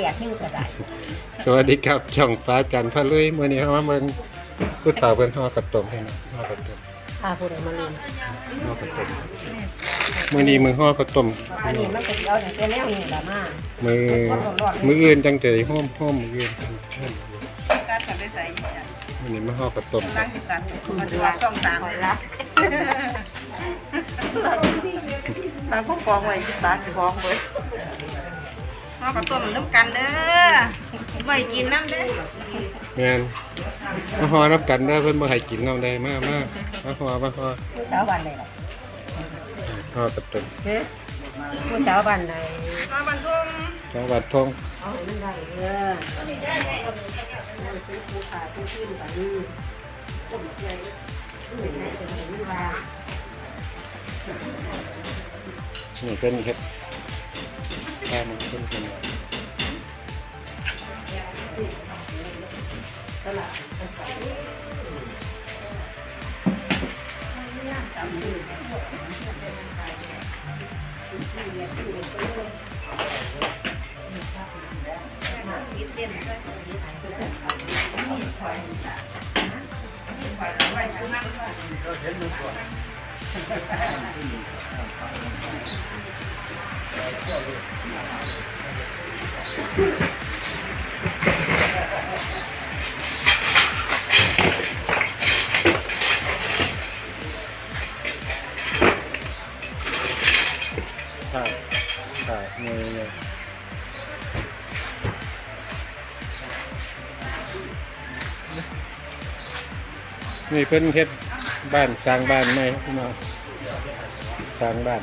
ปลกยิ่งก็ได้สวัสดีครับช่องฟ้าจันทร์พะลุยมื้อนี้เฮามาเบิ่งผู้เฒ่าเพิ่นห่อกระต้มให้นะห่อกระต้มพาผู้ใดมาเรียนห่อกระต้มมื้อนี้มื้อห่อกระต้มอันนี้มันก็สิเอาอย่างแต่แนวนี้ล่ะมามื้อมื้ออื่นจังจะได้ฮ้อมฮ้อมมื้ออื่นฮ้อมมื้ออื่นการทำได้ใส่จ้ะมื้อนี้มาห่อกระต้มคล้ารับงติดกันมันจะว่าต้องสามคอยรับล้างพวกฟองไว้ที่ตาจะฟองไว้ เอากระต้มน้ำกันเด้อไว้กินน้ำเด้อแม่นมาห่อนับกันเด้อเพิ่นบ่ให้กินน้ำได้มามามาห่อมาห่อผู้สาวบ้านใดล่ะห่อกระต้มเฮ้ผู้สาวบ้านใดมาบรรทุกจังหวัดทองเอาให้มันได้เด้อนั่นคือผู้ขาผู้ขึ้นกันนี่ต้มใจผู้เห็นไหนเป็นเห็นว่านี่เป็นเฮ็ด แค่มันเพิ่นเป็นตลาดค่ะ ค่ะมือเนี่ยนี่เพิ่นเฮ็ดบ้านสร้างบ้านใหมพี่น้องสร้างบ้าน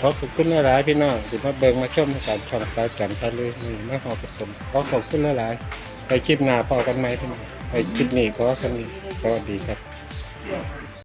ขอขอบคุณหลายๆพี่น้องที่มาเบิ่งมาชมการช่องฟ้าจันทร์ทะเลนี่มาขอบคุณขอขอบคุณหลายๆไปคลิปหน้าพอกันไหมพี่น้องไปคลิปนี้ขอกันนี้สวัสดีครับเ